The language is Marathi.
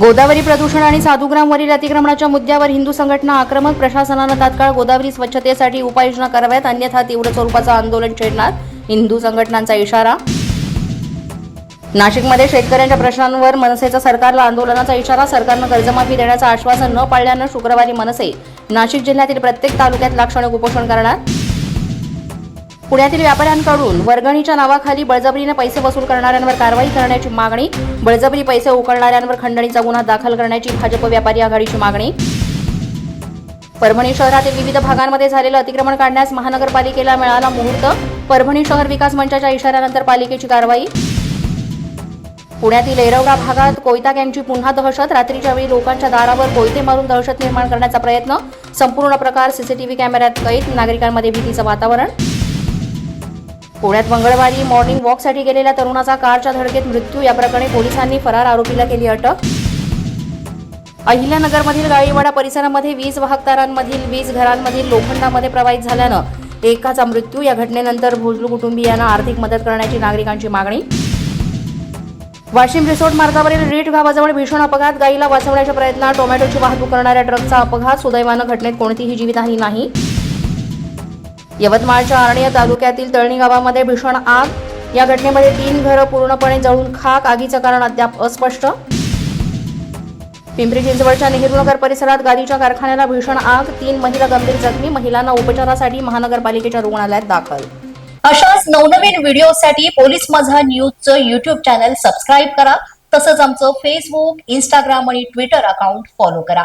गोदावरी प्रदूषण आणि साधुग्रामवरील अतिक्रमणाच्या मुद्द्यावर हिंदू संघटना आक्रमक प्रशासनानं तात्काळ गोदावरी स्वच्छतेसाठी उपाययोजना कराव्यात अन्यथा तीव्र स्वरूपाचं आंदोलन छेडणार हिंदू संघटनांचा इशारा. नाशिकमध्ये शेतकऱ्यांच्या प्रश्नांवर मनसेचा सरकारला आंदोलनाचा इशारा सरकारनं कर्जमाफी देण्याचं आश्वासन न पाळल्यानं शुक्रवारी मनसे नाशिक जिल्ह्यातील प्रत्येक तालुक्यात लाक्षणिक उपोषण करणार. पुण्यातील व्यापाऱ्यांकडून वर्गणीच्या नावाखाली बळजबरीने पैसे वसूल करणाऱ्यांवर कारवाई करण्याची मागणी बळजबरी पैसे उकळणाऱ्यांवर खंडणीचा गुन्हा दाखल करण्याची भाजप व्यापारी आघाडीची मागणी. परभणी शहरातील विविध भागांमध्ये झालेलं अतिक्रमण काढण्यास महानगरपालिकेला मिळाला मुहूर्त. परभणी शहर विकास मंचाच्या इशाऱ्यानंतर पालिकेची कारवाई. पुण्यातील एरवडा भागात कोयता गँगची पुन्हा दहशत. रात्रीच्या वेळी लोकांच्या दारावर कोयते मारून दहशत निर्माण करण्याचा प्रयत्न. संपूर्ण प्रकार सीसीटीव्ही कॅमेऱ्यात कैद. नागरिकांमध्ये भीतीचं वातावरण. पुण्यात मंगळवारी मॉर्निंग वॉकसाठी गेलेल्या तरुणाचा कारच्या धडकेत मृत्यू. या प्रकरणी पोलिसांनी फरार आरोपीला केली अटक. अहिल्यानगरमधील गाळीवाडा परिसरामध्ये वीज वाहक तारांमधील वीज घरांमधील लोखंडामध्ये प्रवाहित झाल्यानं एकाचा मृत्यू. या घटनेनंतर भोजलू कुटुंबियांना आर्थिक मदत करण्याची नागरिकांची मागणी. वाशिम रिसोर्ट मार्गावरील रीट गावाजवळ भीषण अपघात. गाईला वाचवण्याच्या प्रयत्नात टोमॅटोची वाहतूक करणाऱ्या ट्रकचा अपघात. सुदैवानं घटनेत कोणतीही जीवितहानी नाही. यवतमाळच्या आर्णिया तालुक्यातील तळणी गावामध्ये भीषण आग. या घटनेमध्ये तीन घरं पूर्णपणे जळून खाक. आगीचं कारण अद्याप अस्पष्ट. पिंपरी चिंचवडच्या नेहरूनगर परिसरात गादीच्या कारखान्याला भीषण आग. तीन महिला गंभीर जखमी. महिलांना उपचारासाठी महानगरपालिकेच्या रुग्णालयात दाखल. अशाच नवनवीन व्हिडिओसाठी पोलीस माझा न्यूजचं युट्यूब चॅनल सबस्क्राईब करा. तसंच आमचं फेसबुक इंस्टाग्राम आणि ट्विटर अकाउंट फॉलो करा.